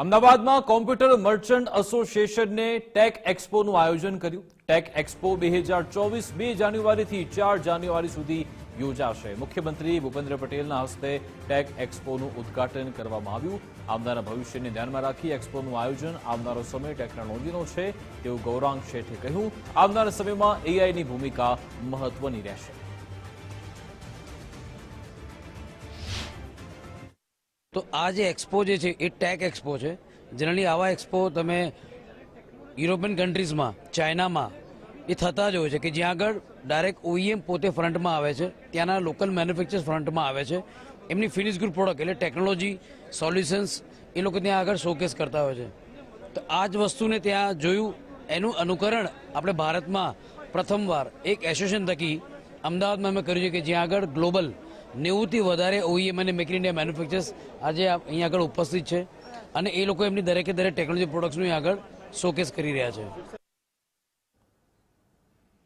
અમદાવાદમાં computer merchant એસોસિએશનને tech એક્સપોનું આયોજન કર્યું. ટેક એક્સપો બે હજાર ચોવીસ બે જાન્યુઆરીથી ચાર જાન્યુઆરી સુધી યોજાશે. મુખ્યમંત્રી ભૂપેન્દ્ર પટેલના હસ્તે ટેક એક્સપોનું ઉદ્ઘાટન કરવામાં આવ્યું. આવનારા ભવિષ્યને ધ્યાનમાં રાખી એક્સપોનું આયોજન આવનારો સમય ટેકનોલોજીનો છે, તેવું ગૌરાંગ શેઠે કહ્યું. આવનારા સમયમાં એઆઈની ભૂમિકા મહત્વની રહેશે. તો આ જે એક્સપો જે છે, એ ટેક એક્સપો છે. જનરલી આવા એક્સપો તમે યુરોપિયન કન્ટ્રીઝમાં ચાઇનામાં એ થતા જ હોય છે કે જ્યાં આગળ ડાયરેક્ટ ઓઈએમ પોતે ફ્રન્ટમાં આવે છે, ત્યાંના લોકલ મેન્યુફેક્ચર ફ્રન્ટમાં આવે છે. એમની ફિનિશ ગુડ પ્રોડક્ટ એટલે ટેકનોલોજી સોલ્યુશન્સ એ લોકો ત્યાં આગળ શોકેસ કરતા હોય છે. તો આ જ વસ્તુને ત્યાં જોયું, એનું અનુકરણ આપણે ભારતમાં પ્રથમવાર એક એસોસિએશન થકી અમદાવાદમાં અમે કર્યું છે કે જ્યાં આગળ ગ્લોબલ નેવુંથી વધારે ઓઈએમ અને મેક ઇન ઇન્ડિયા મેન્યુફેક્ચર્સ આજે અહીંયા આગળ ઉપસ્થિત છે. અને એ લોકો એમની દરેકે દરેક ટેકનોલોજી પ્રોડક્ટ્સનું આગળ શોકેસ કરી રહ્યા છે.